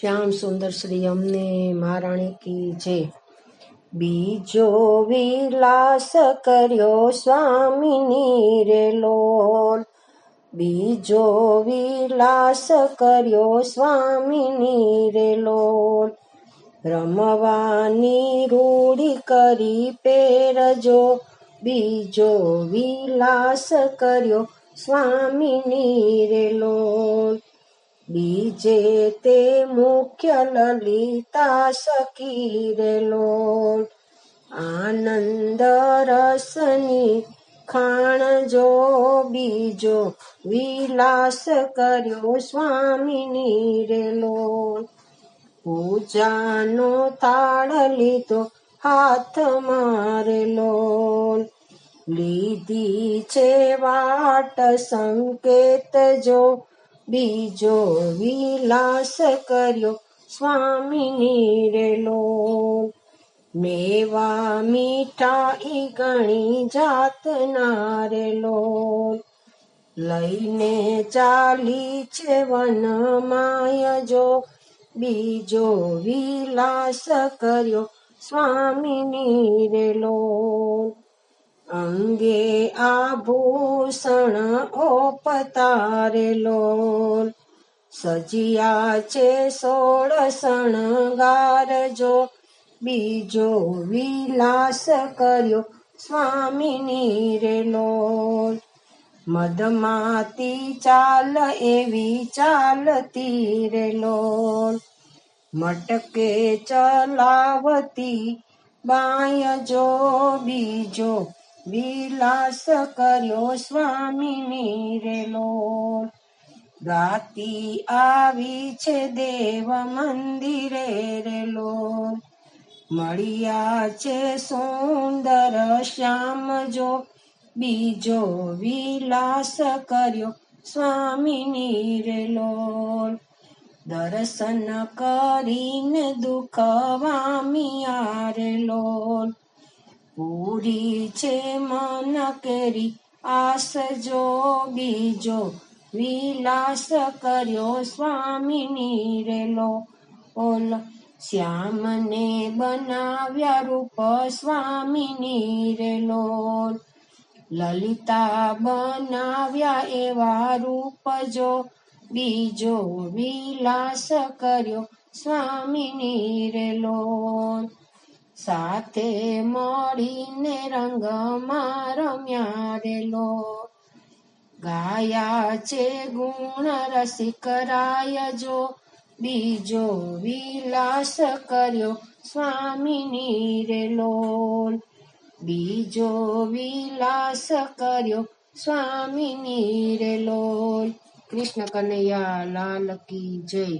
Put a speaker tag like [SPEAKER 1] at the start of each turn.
[SPEAKER 1] શ્યામ સુંદર શ્રી અમને મહારાણી કી જય બીજો વિલાસ કર્યો સ્વામીની રે લોલ. બીજો વિલાસ કર્યો સ્વામીની રે લોલ. રમવાની રૂડી કરી પેરજો બીજો વિલાસ કર્યો સ્વામીની રે લોલ. બીજે તે મુખ્ય લલિતા સખી રે લોટ આનંદ રસની ખાણ જો બીજો વિલાસ કર્યો સ્વામીની રે લોટ પૂજાનો તાળ લીધો હાથ મારેલો લીધી છે વાટ સંકેત જો બીજો વિલાસ કર્યો સ્વામીની રેલો. મેવા મીઠાઈ ગણી જાતના રેલો. લઈને ચાલી છે વન માય જો. બીજો વિલાસ કર્યો સ્વામીની રેલો. અંગે આભૂષણ ઓપતારેલો સજિયા છે સોળ શણગાર જો. બીજો વિલાસ કર્યો સ્વામીની રેલો મદમાતી ચાલ એવી ચાલતી રેલો મટકે ચલાવતી બાય જો બીજો વિલાસ કર્યો સ્વામીની રેલો ગાતી આવી છે દેવ મંદિરે રેલો મળ્યા છે સુંદર શ્યામ જો. બીજો વિલાસ કર્યો સ્વામીની રેલો દર્શન કરીને દુઃખ વામિયા રેલો પૂરી છે મન કેરી આસ જો બીજો વિલાસ કર્યો સ્વામીની રેલો. ઓલ શ્યામને બનાવ્યા રૂપ સ્વામીની રેલો. લલિતા બનાવ્યા એવા રૂપ જો બીજો વિલાસ કર્યો સ્વામીની રેલો. સાથે મળીને રંગમાં રમ્યા રેલો. ગાયા છે ગુણ રસિક જો. બીજો વિલાસ કર્યો સ્વામીની રેલો. બીજો વિલાસ કર્યો સ્વામીની રેલો. કૃષ્ણ કનૈયા લાલ કી જય.